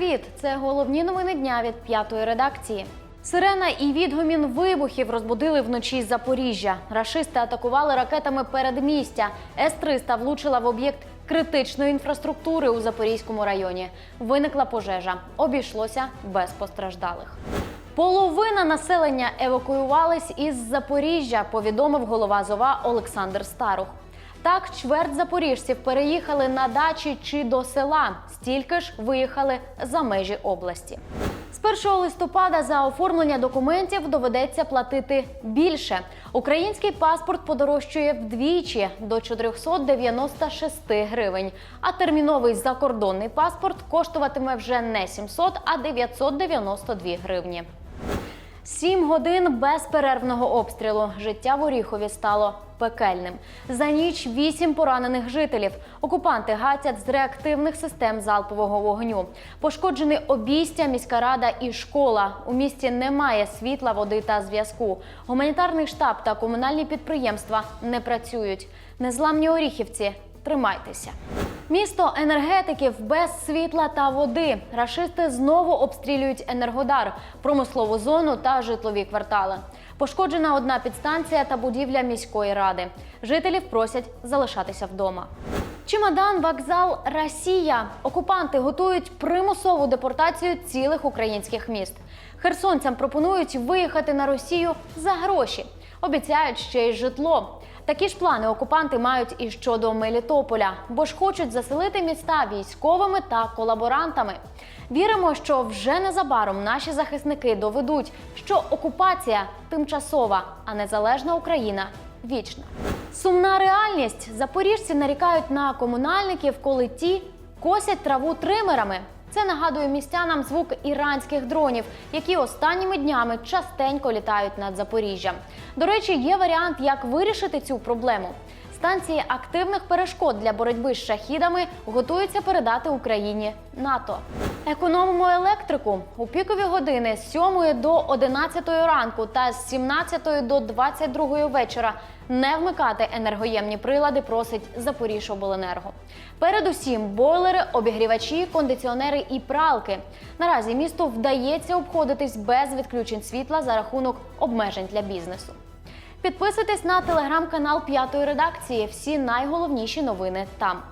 привіт! Це головні новини дня від п'ятої редакції. Сирена і відгомін вибухів розбудили вночі Запоріжжя. Рашисти атакували ракетами передмістя. С-300 влучила в об'єкт критичної інфраструктури у Запорізькому районі. Виникла пожежа. Обійшлося без постраждалих. Половина населення евакуювались із Запоріжжя, повідомив голова ЗОВА Олександр Старух. Так, чверть запоріжців переїхали на дачі чи до села, стільки ж виїхали за межі області. З 1 листопада за оформлення документів доведеться платити більше. Український паспорт подорожчує вдвічі до 496 гривень, а терміновий закордонний паспорт коштуватиме вже не 700, а 992 гривні. Сім годин безперервного обстрілу. Життя в Оріхові стало пекельним. За ніч вісім поранених жителів. Окупанти гатять з реактивних систем залпового вогню. Пошкоджений обійстя, міська рада і школа. У місті немає світла, води та зв'язку. Гуманітарний штаб та комунальні підприємства не працюють. Незламні оріхівці, тримайтеся. Місто енергетиків без світла та води. Рашисти знову обстрілюють енергодар, промислову зону та житлові квартали. Пошкоджена одна підстанція та будівля міської ради. Жителів просять залишатися вдома. Чемодан, вокзал, Росія. Окупанти готують примусову депортацію цілих українських міст. Херсонцям пропонують виїхати на Росію за гроші. Обіцяють ще й житло. Такі ж плани окупанти мають і щодо Мелітополя, бо ж хочуть заселити міста військовими та колаборантами. Віримо, що вже незабаром наші захисники доведуть, що окупація тимчасова, а незалежна Україна вічна. Сумна реальність. Запоріжці нарікають на комунальників, коли ті косять траву тримерами. Це нагадує містянам звук іранських дронів, які останніми днями частенько літають над Запоріжжям. До речі, є варіант, як вирішити цю проблему. Станції активних перешкод для боротьби з шахідами готуються передати Україні НАТО. Економимо електрику у пікові години з 7 до 11 ранку та з 17 до 22 вечора. Не вмикати енергоємні прилади просить Запоріжжяобленерго. Передусім, бойлери, обігрівачі, кондиціонери і пралки. Наразі місту вдається обходитись без відключень світла за рахунок обмежень для бізнесу. Підписуйтесь на телеграм-канал п'ятої редакції. Всі найголовніші новини там.